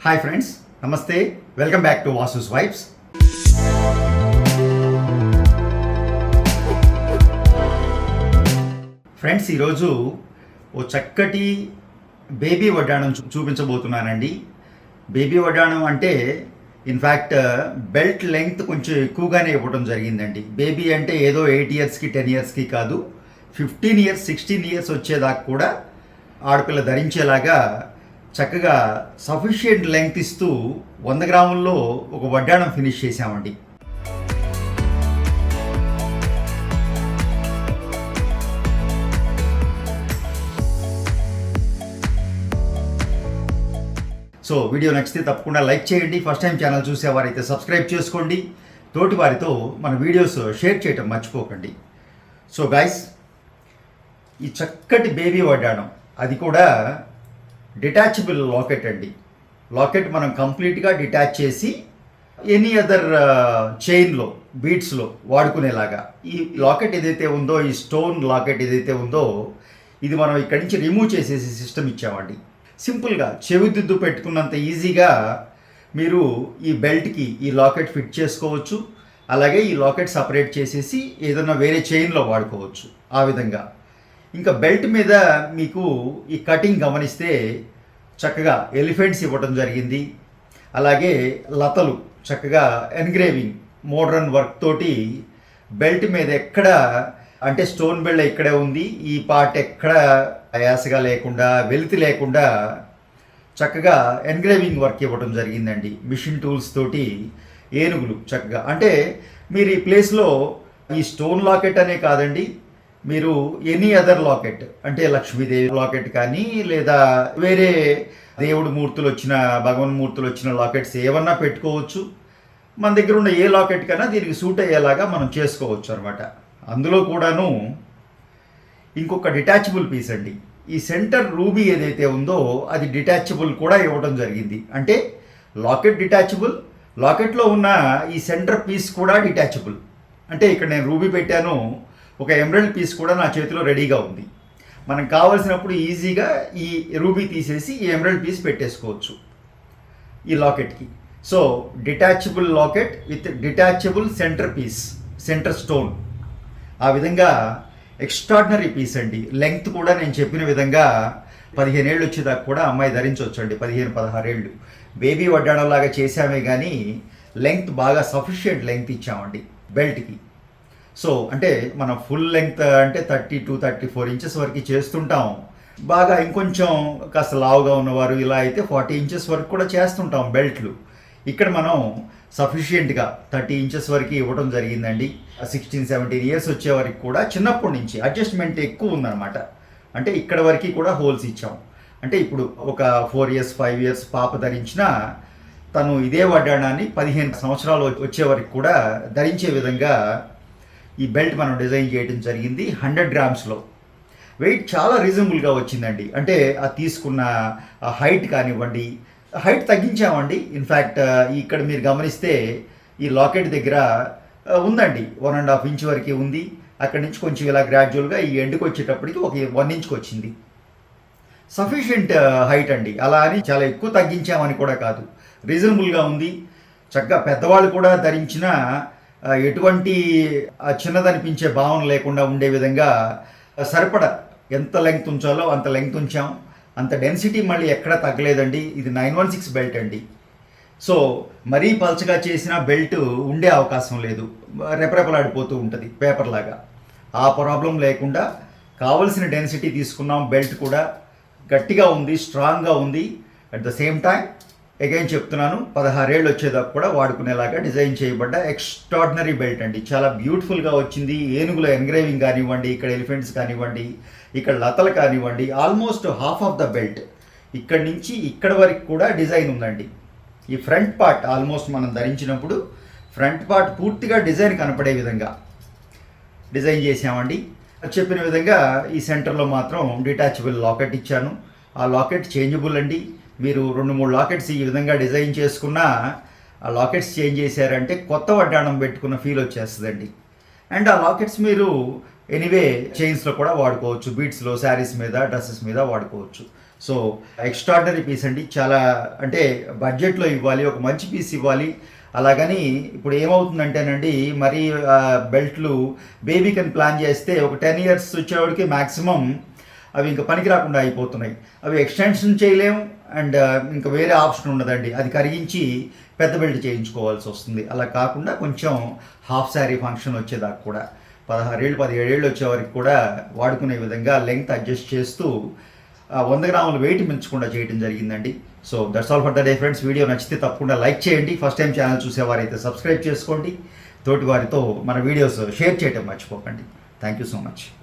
Hi friends namaste welcome back to Vasu's vibes friends ఈరోజు ఓ చక్కటి బేబీ వడ్డాణం చూ- చూపించబోతున్నానండి. బేబీ వడ్డాణం అంటే ఇన్ఫ్యాక్ట్ బెల్ట్ లెంగ్త్ కొంచెం ఎక్కువగానే ఇవ్వడం జరిగిందండి. బేబీ అంటే ఏదో ఎయిట్ ఇయర్స్కి టెన్ ఇయర్స్కి కాదు ఫిఫ్టీన్ ఇయర్స్ సిక్స్టీన్ ఇయర్స్ వచ్చేదాకా కూడా ఆడపిల్ల ధరించేలాగా చక్కగా సఫిషియెంట్ లెంగ్త్ ఇస్తూ వంద గ్రాముల్లో ఒక వడ్డాణం ఫినిష్ చేసామండి సో వీడియో నచ్చితే తప్పకుండా లైక్ చేయండి. ఫస్ట్ టైం ఛానల్ చూసేవారైతే సబ్స్క్రైబ్ చేసుకోండి. తోటి వారితో మన వీడియోస్ షేర్ చేయటం మర్చిపోకండి. సో గాయస్ ఈ చక్కటి బేబీ వడ్డాణం. అది కూడా డిటాచబుల్ లాకెట్ అండి. లాకెట్ మనం కంప్లీట్గా డిటాచ్ చేసి ఎనీ అదర్ చైన్లో బీట్స్లో వాడుకునేలాగా. ఈ లాకెట్ ఏదైతే ఉందో ఈ స్టోన్ లాకెట్ ఏదైతే ఉందో ఇది మనం ఇక్కడి నుంచి రిమూవ్ చేసేసి సిస్టమ్ ఇచ్చామండి. సింపుల్గా చెవిదిద్దు పెట్టుకున్నంత ఈజీగా మీరు ఈ బెల్ట్కి ఈ లాకెట్ ఫిట్ చేసుకోవచ్చు. అలాగే ఈ లాకెట్ సపరేట్ చేసేసి ఏదైనా వేరే చైన్లో వాడుకోవచ్చు. ఆ విధంగా. ఇంకా బెల్ట్ మీద మీకు ఈ కటింగ్ గమనిస్తే చక్కగా ఎలిఫెంట్స్ ఇవ్వటం జరిగింది. అలాగే లతలు చక్కగా ఎన్గ్రేవింగ్ మోడ్రన్ వర్క్ తోటి బెల్ట్ మీద ఎక్కడ అంటే స్టోన్ బెల్ట్ ఇక్కడే ఉంది ఈ పార్ట్ ఎక్కడ అయాసగా లేకుండా వెలితి లేకుండా చక్కగా ఎన్గ్రేవింగ్ వర్క్ ఇవ్వడం జరిగిందండి. మిషన్ టూల్స్ తోటి ఏనుగులు చక్కగా. అంటే మీరు ఈ ప్లేస్లో ఈ స్టోన్ లాకెట్ అనే కాదండి మీరు ఎనీ అదర్ లాకెట్ అంటే లక్ష్మీదేవి లాకెట్ కానీ లేదా వేరే దేవుడు మూర్తులు వచ్చిన భగవన్ మూర్తులు వచ్చిన లాకెట్స్ ఏమన్నా పెట్టుకోవచ్చు. మన దగ్గర ఉన్న ఏ లాకెట్ కన్నా దీనికి సూట్ అయ్యేలాగా మనం చేసుకోవచ్చు అనమాట అందులో కూడాను ఇంకొక డిటాచబుల్ పీస్ అండి. ఈ సెంటర్ రూబీ ఏదైతే ఉందో అది డిటాచబుల్ కూడా ఇవ్వడం జరిగింది. అంటే లాకెట్ డిటాచబుల్ లాకెట్లో ఉన్న ఈ సెంటర్ పీస్ కూడా డిటాచబుల్ అంటే ఇక్కడ నేను రూబీ పెట్టాను. ఒక ఎమరల్డ్ పీస్ కూడా నా చేతిలో రెడీగా ఉంది. మనం కావలసినప్పుడు ఈజీగా ఈ రూబీ తీసేసి ఈ ఎమరల్డ్ పీస్ పెట్టేసుకోవచ్చు ఈ లాకెట్కి so detachable locket with detachable centre piece centre stone ఆ విధంగా ఎక్స్ట్రాడినరీ పీస్ అండి. లెంగ్త్ కూడా నేను చెప్పిన విధంగా పదిహేను ఏళ్ళు వచ్చేదాకా కూడా అమ్మాయి ధరించవచ్చు అండి పదిహేను పదహారేళ్ళు బేబీ వడ్డాణంలాగా చేసామే కానీ లెంగ్త్ బాగా సఫిషియంట్ లెంగ్త్ ఇచ్చామండి. బెల్ట్కి సో అంటే మనం ఫుల్ లెంగ్త్ అంటే thirty two thirty four inches వరకు చేస్తుంటాం. బాగా ఇంకొంచెం కాస్త లావుగా ఉన్నవారు ఇలా అయితే ఫార్టీ ఇంచెస్ వరకు కూడా చేస్తుంటాం బెల్ట్లు. ఇక్కడ మనం సఫిషియెంట్గా థర్టీ ఇంచెస్ వరకు ఇవ్వడం జరిగిందండి. సిక్స్టీన్ సెవెంటీన్ ఇయర్స్ వచ్చే వరకు కూడా చిన్నప్పటి నుంచి అడ్జస్ట్మెంట్ ఎక్కువ ఉందన్నమాట. అంటే ఇక్కడ వరకు కూడా హోల్స్ ఇచ్చాం. అంటే ఇప్పుడు ఒక ఫోర్ ఇయర్స్ ఫైవ్ ఇయర్స్ పాప ధరించిన తను ఇదే వడ్డాణాన్ని పదిహేను సంవత్సరాలు వచ్చే వరకు కూడా ధరించే విధంగా ఈ బెల్ట్ మనం డిజైన్ చేయడం జరిగింది హండ్రెడ్ గ్రామ్స్లో. వెయిట్ చాలా రీజనబుల్గా వచ్చిందండి. అంటే ఆ తీసుకున్న హైట్ కానివ్వండి హైట్ తగ్గించామండి. ఇన్ఫ్యాక్ట్ ఇక్కడ మీరు గమనిస్తే ఈ లాకెట్ దగ్గర ఉందండి. వన్ అండ్ హాఫ్ ఇంచ్ వరకు ఉంది. అక్కడి నుంచి కొంచెం ఇలా గ్రాడ్యువల్గా ఈ ఎండ్కి వచ్చేటప్పటికి ఒక వన్ ఇంచ్కి వచ్చింది. సఫిషియెంట్ హైట్ అండి. అలా అని చాలా ఎక్కువ తగ్గించామని కూడా కాదు. రీజనబుల్గా ఉంది. చక్కగా పెద్దవాళ్ళు కూడా ధరించిన ఎటువంటి చిన్నదనిపించే భావన లేకుండా ఉండే విధంగా సరిపడ ఎంత లెంగ్త్ ఉంచాలో అంత లెంగ్త్ ఉంచాం. అంత డెన్సిటీ మళ్ళీ ఎక్కడ తగ్గలేదండి. ఇది నైన్ వన్ సిక్స్ బెల్ట్ అండి. సో మరీ పల్చగా చేసిన బెల్ట్ ఉండే అవకాశం లేదు. రెపరెపలాడిపోతూ ఉంటుంది పేపర్ లాగా. ఆ ప్రాబ్లం లేకుండా కావలసిన డెన్సిటీ తీసుకున్నాం. బెల్ట్ కూడా గట్టిగా ఉంది స్ట్రాంగ్గా ఉంది. At the same time again చెప్తున్నాను పదహారేళ్ళు వచ్చేదాకా కూడా వాడుకునేలాగా డిజైన్ చేయబడ్డ ఎక్స్ట్రాడినరీ బెల్ట్ అండి. చాలా బ్యూటిఫుల్గా వచ్చింది. ఏనుగుల ఎంగ్రేవింగ్ కానివ్వండి ఇక్కడ ఎలిఫెంట్స్ కానివ్వండి ఇక్కడ లతలు కానివ్వండి almost half of the belt ఇక్కడ నుంచి ఇక్కడ వరకు కూడా డిజైన్ ఉందండి. ఈ ఫ్రంట్ పార్ట్ ఆల్మోస్ట్ మనం ధరించినప్పుడు ఫ్రంట్ పార్ట్ పూర్తిగా డిజైన్ కనపడే విధంగా డిజైన్ చేసామండి చెప్పిన విధంగా ఈ సెంటర్లో మాత్రం డిటాచబుల్ లాకెట్ ఇచ్చాను. ఆ లాకెట్ చేంజబుల్ అండి. మీరు రెండు మూడు లాకెట్స్ ఈ విధంగా డిజైన్ చేసుకున్నా ఆ లాకెట్స్ చేంజ్ చేశారంటే కొత్త వడ్డాణం పెట్టుకున్న ఫీల్ వచ్చేస్తుందండి. అండ్ ఆ లాకెట్స్ మీరు ఎనీవే చైన్స్లో కూడా వాడుకోవచ్చు. బీట్స్లో శారీస్ మీద డ్రెస్సెస్ మీద వాడుకోవచ్చు. సో ఎక్స్ట్రాడినరీ పీస్ అండి. చాలా అంటే బడ్జెట్లో ఇవ్వాలి ఒక మంచి పీస్ ఇవ్వాలి. అలాగని ఇప్పుడు ఏమవుతుందంటేనండి మరి బెల్ట్లు బేబీకని ప్లాన్ చేస్తే ఒక టెన్ ఇయర్స్ వచ్చేవాడికి మ్యాక్సిమం అవి ఇంకా పనికి రాకుండా అయిపోతున్నాయి. అవి ఎక్స్టెన్షన్ చేయలేము అండ్ ఇంకా వేరే ఆప్షన్ ఉండదండి. అది కరిగించి పెద్ద బెల్ట్ చేయించుకోవాల్సి వస్తుంది. అలా కాకుండా కొంచెం హాఫ్ శారీ ఫంక్షన్ వచ్చేదాకా కూడా. పదహారేళ్ళు పదిహేడేళ్ళు వచ్చేవారికి కూడా వాడుకునే విధంగా లెంగ్త్ అడ్జస్ట్ చేస్తూ ఆ వంద గ్రాముల వెయిట్ మించకుండా చేయడం జరిగిందండి. So that's all for the day friends video నచ్చితే తప్పకుండా లైక్ చేయండి. ఫస్ట్ టైం ఛానల్ చూసేవారైతే సబ్స్క్రైబ్ చేసుకోండి. తోటి వారితో మన వీడియోస్ షేర్ చేయటం మర్చిపోకండి. Thank you so much